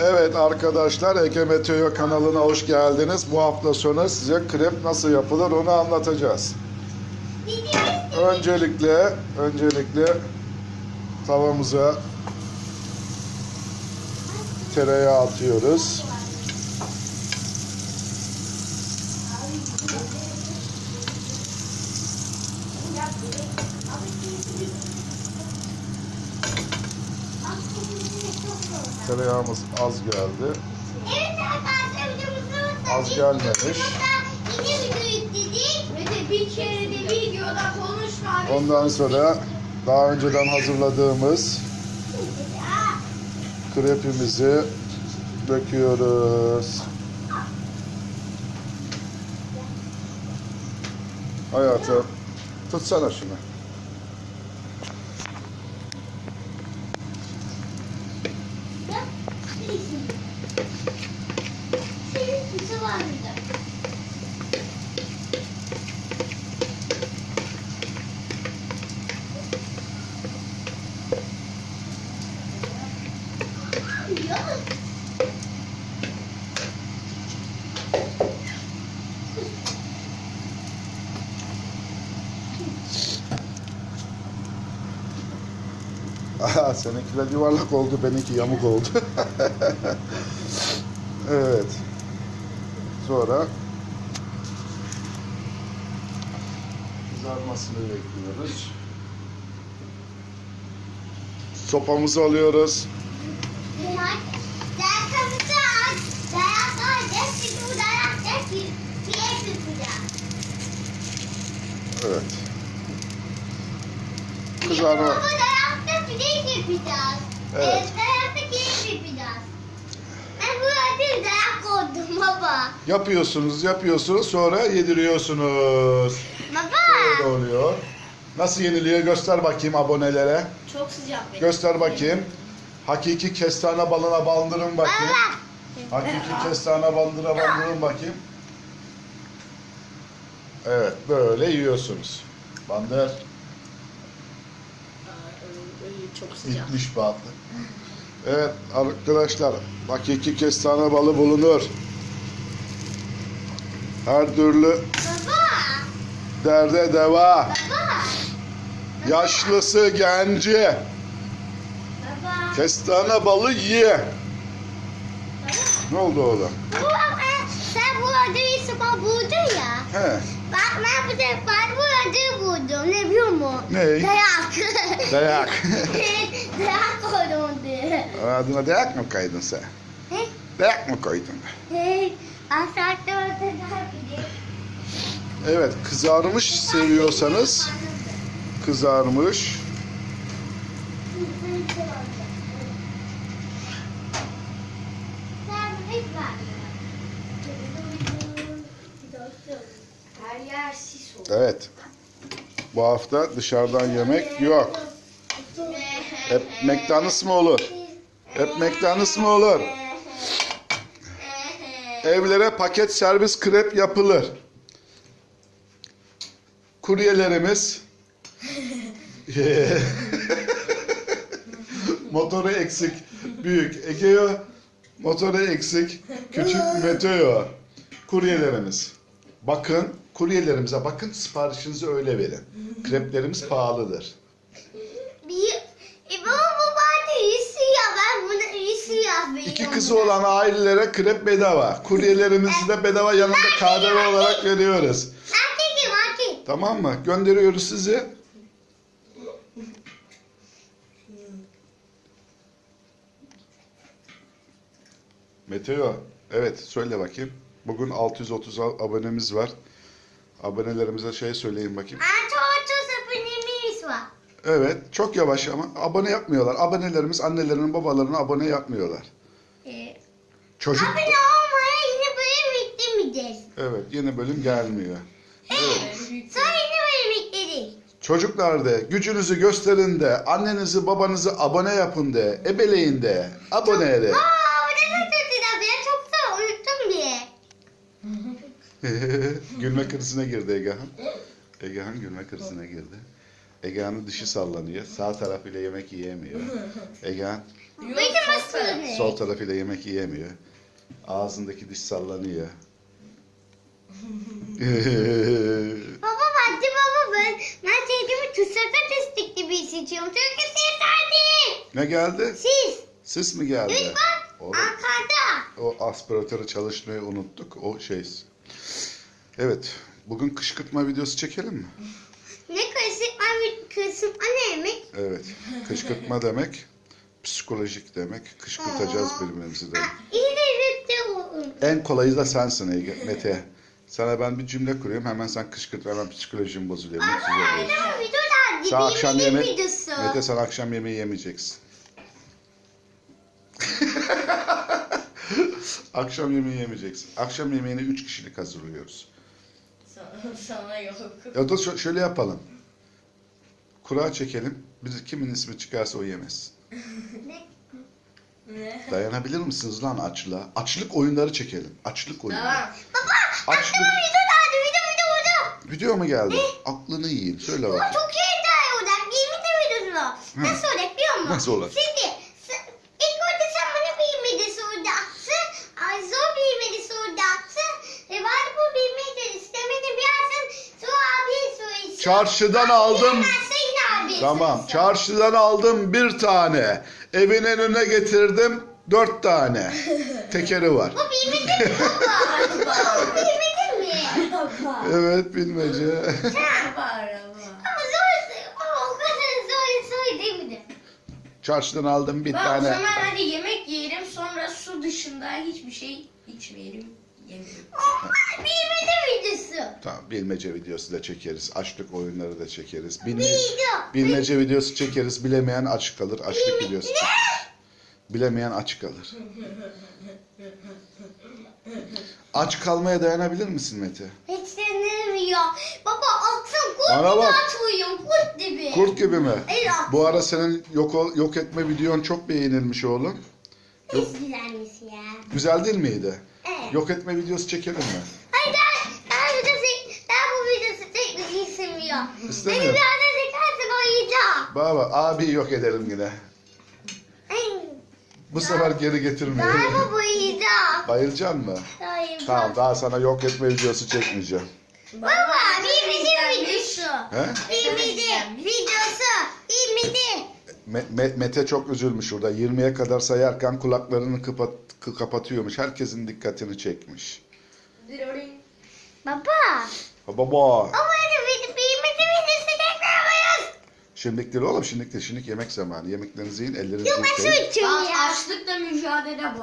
Evet arkadaşlar Ege Meteo kanalına hoş geldiniz. Bu hafta sonu size krep nasıl yapılır onu anlatacağız. Öncelikle öncelikle tavamıza tereyağı atıyoruz. Tereyağımız az geldi. Evet arkadaşlar videomuzun Az gelmemiş. Yine video yükledik. Ve de bir kere de videoda konuşma. abi. Ondan sonra daha önceden hazırladığımız krepimizi döküyoruz. Hayatım tutsana şunu. Senin kızı var mıydı? Yok. Aha, seninkiler yuvarlak oldu, benimki yamuk oldu. evet. Sonra kızarmasını bekliyoruz. Sopamızı alıyoruz. Evet. Kızarma. Yapacağız. Evet. Evet. Dayakta pide yapacağız. Ben bu arada dayak koydum baba. Yapıyorsunuz, yapıyorsunuz, sonra yediriyorsunuz. Böyle Baba. oluyor. Nasıl yeniliyor? Göster bakayım abonelere. Çok sıcak benim. Göster bakayım. Hakiki kestane balına bandırın bakayım. Baba. Hakiki kestane bandıra bandırın bakayım. Evet, böyle yiyorsunuz. Bandır, çok sıcak. itmiş bağlı. Evet arkadaşlar, hakiki kestane balı bulunur. Her türlü Baba. derde deva. Baba. Yaşlısı, genci. Baba. Kestane balı ye. Ne oldu oğlum? Baba ben, sen bu sabah buldun ya. He, Bak ben bu ben bu adayı buldum. Ne biliyor musun? Ne? Dayak. dayak. dayak koydum diye. Adına dayak mı kaydın sen? He? Dayak mı koydun? Aşağıda orada dayak bir. Evet, kızarmış seviyorsanız kızarmış. Her yer sis oldu. Evet. Bu hafta dışarıdan yemek yok. Hep McDonald's mı olur? Hep McDonald's mı olur? Evlere paket servis krep yapılır. Kuryelerimiz motoru eksik büyük Egeo motoru eksik küçük Meteo kuryelerimiz bakın kuryelerimize bakın siparişinizi öyle verin. Kreplerimiz pahalıdır. Bir, e baba bu ya ben buna iyisi ya İki kızı olan ailelere krep bedava. Kuryelerimizi de bedava yanında KDV olarak veriyoruz. Erkekim erkek. tamam mı? Gönderiyoruz sizi. Meteo, evet söyle bakayım. Bugün 630 abonemiz var. Abonelerimize şey söyleyin bakayım. Çok çok. Evet, çok yavaş ama abone yapmıyorlar. Abonelerimiz annelerinin babalarına abone yapmıyorlar. Ee, Çocuk... abone olmaya yine böyle beklemeyeceğiz. Evet, yeni bölüm gelmiyor. Evet. Sonra yine böyle bekledik. Çocuklar de gücünüzü gösterin de annenizi babanızı abone yapın de ebeleyin de abone de. Aa bu da çok kötü ben çok da unuttum diye. gülme krizine girdi Egehan. Egehan gülme krizine girdi. Egehan'ın dişi sallanıyor. Sağ tarafıyla yemek yiyemiyor. Egehan Yok, Benim ne? sol tarafıyla yemek yiyemiyor. Ağzındaki diş sallanıyor. Baba bence baba ben, ben sevdiğimi tuzsaka destek gibi hissediyorum. Çünkü siz hadi. ne geldi? Siz. Sis mi geldi? Lütfen. Oğlum, Arkada. o aspiratörü çalışmayı unuttuk. O şey. Evet. Bugün kışkırtma videosu çekelim mi? Ne kısıtma bir kısıtma ne demek? Evet. Kışkırtma demek psikolojik demek. Kışkırtacağız birbirimizi demek. En kolayı da sensin Ege, Mete. Sana ben bir cümle kuruyorum. Hemen sen kışkırt. Hemen psikolojim bozuluyor. Oluyorsun. annem video da Sen akşam yemek... videosu. Mete sen akşam yemeği yemeyeceksin. Akşam yemeği yemeyeceksin. Akşam yemeğini üç kişilik hazırlıyoruz. Sana, sana yok. Ya da şö- şöyle yapalım. Kura çekelim. Biz kimin ismi çıkarsa o yemesin. Ne? Ne? Dayanabilir misiniz lan açlığa? Açlık oyunları çekelim. Açlık oyunları. Tamam. Açlık. Video da video video video. Video mu geldi? Aklını yiyin. Söyle Ama bak. çok iyi de odak. Yemin de videosu. Nasıl olacak biliyor musun? Nasıl olacak? Şimdi sen- ilk önce sen bana bir yemeği soracaksın. Ay zor bir yemeği soracaksın. Ve bana bu bir yemeği istemedi birazdan sonra abiye söyleyeceksin. Çarşıdan aldım. Tamam. Çarşıdan aldım bir tane. Evin önüne getirdim dört tane. Tekeri var. Bu değil mi baba? Değil mi? Araba. Evet bilmece. Araba araba. Ama zor, ama o kadar zor, zor değil mi de? Çarşıdan aldım bir Bak o tane. zaman hadi yemek yiyelim sonra su dışında hiçbir şey içmeyelim. Yemeği videosu. Tamam bilmece videosu da çekeriz. Açlık oyunları da çekeriz. Bilme, Video. bilmece videosu çekeriz. Bilemeyen aç kalır. Açlık videosu çekeriz. Bilemeyen aç kalır. Aç kalmaya dayanabilir misin Mete? Hiç denemiyor. Baba atsın kurt Bana gibi bak. atıyorum kurt gibi. Kurt gibi mi? Evet. Bu ara senin yok ol- yok etme videon çok beğenilmiş oğlum. Hiç güzelmiş ya. güzel değil miydi? Evet. Yok etme videosu çekelim mi? Hayır ben, ben, video çek, ben bu videosu çekmeyi istemiyorum. İstemiyor. Beni bir anda çekersen oynayacağım. Baba abi yok edelim yine. Bu sefer geri getirmeyelim. Galiba boyayacağım. Bayılacaksın mı? Hayır. Tamam daha sana yok etme videosu çekmeyeceğim. Baba bir video videosu. He? Bir video videosu. Bir video. Me- Me- Mete çok üzülmüş orada. 20'ye kadar sayarken kulaklarını kapat kapatıyormuş. Herkesin dikkatini çekmiş. Baba. Baba. Ama Şimdilik değil oğlum. Şimdilik değil. Şimdilik yemek zamanı. Yemeklerinizi yiyin. Ellerinizi Yok yıkayın. içiyorum ya. Açlıkla mücadele bu.